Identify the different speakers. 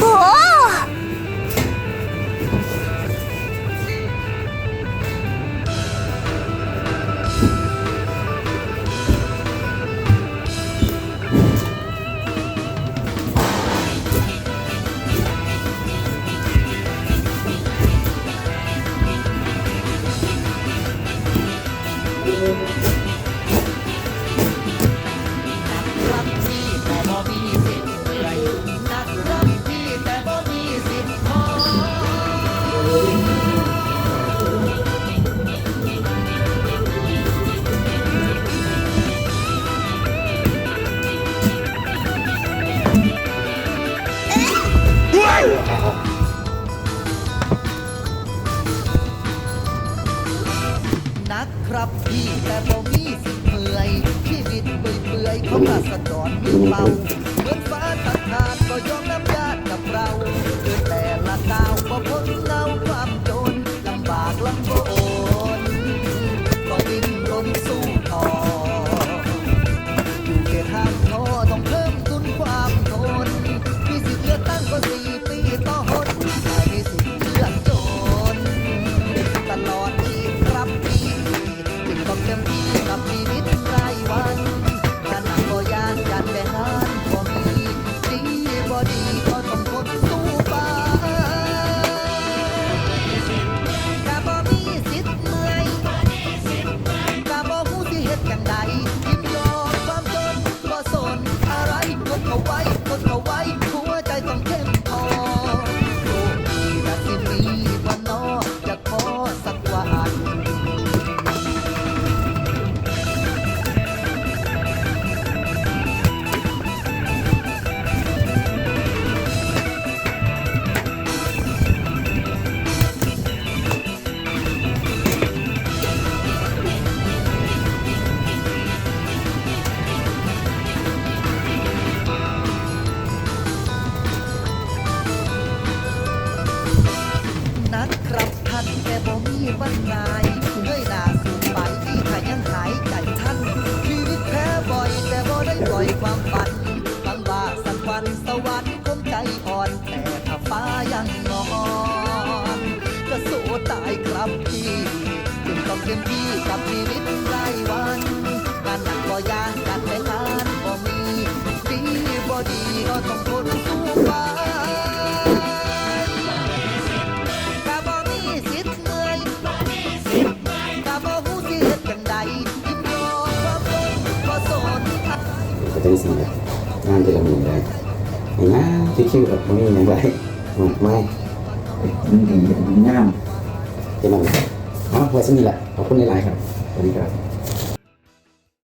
Speaker 1: โอ้
Speaker 2: แต่บ่มีสิเมื่อยชีวิตเปื่อยๆของราษฎรมีเบาเหมือนฟ้าตัดขา จึง นักครับท่านแต่บ่มีวันนายเงยนาสูไปที่ถ้ายังหายใจท่านชีวิตแพ้บ่อยแต่บ่ได้ปล่อยความฝันบางว่าสักวันสวรรค์คงใจอ่อนแต่ถ้าฟ้ายังงอนก็สู้ตายครับพี่จึงต้องเต็มที่กับชีวิตรายวันงานหนักบ่ยานการแต่งานบ่มีดีบ่ดีก็ต้องทน
Speaker 3: จะได้สิ่งแบบงานจะดำเนินได้เห็นไหมชิวๆแบบไม่มีอย่างไรมากไม่
Speaker 4: มันดีมันงาม
Speaker 3: เป็นอะไรอ๋อไว้สมีแหละขอบคุณในไลน์ครับสวัสดีครับ